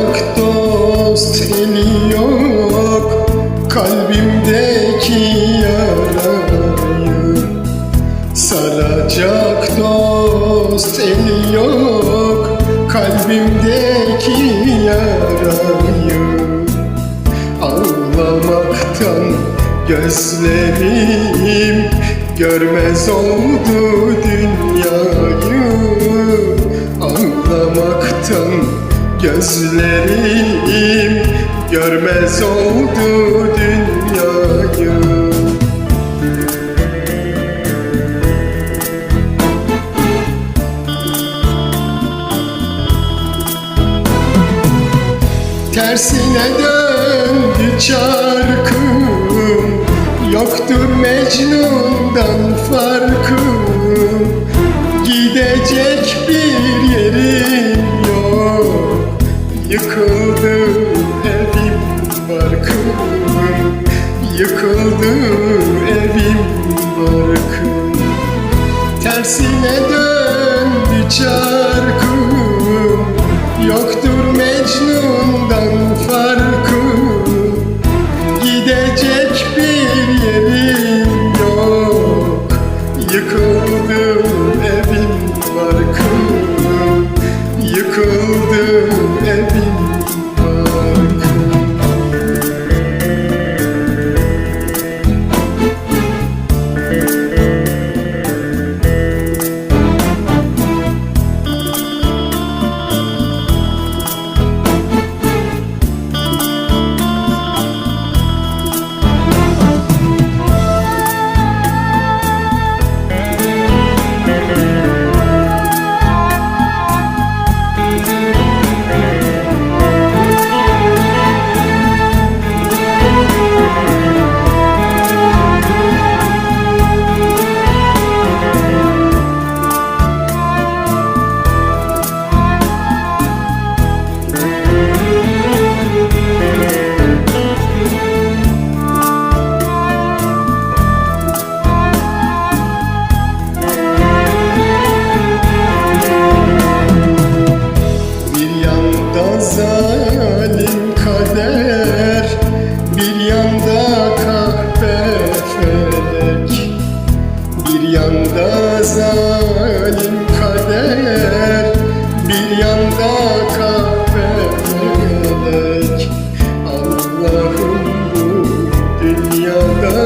uzak dost eli yok. Kalbimdeki yarayı Saracak dost eli yok. Kalbimdeki yarayı Ağlamaktan gözlerim Görmez oldu dünyayı. Ağlamaktan gözlerim görmez oldu dünyayı. Tersine döndü çarkım Yoktur Mecnun'dan Yıkıldı evim barkım Yıkıldı evim barkım Tersine döndü çarkım. Yoktur Mecnun'dan farkım. Gidecek bir yerim yok. Yıkıldı evim barkım Yıkıldı evim Bir yanda zalim kader Bir yanda felek Allah'ım bu dünyada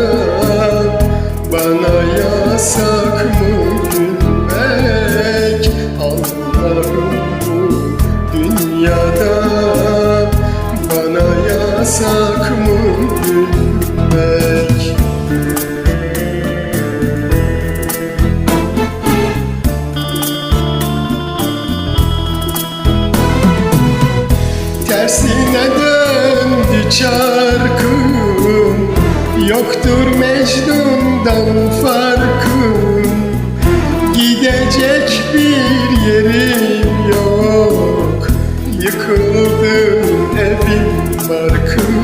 Bana yasak mı gülmek? Allah'ım bu dünyada Bana yasak mı çarkım Yoktur Mecnun'dan farkım Gidecek bir yerim yok Yıkıldım evim barkım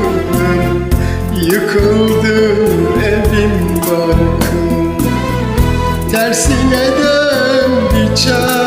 Yıkıldım evim barkım Tersine dön bir çarkım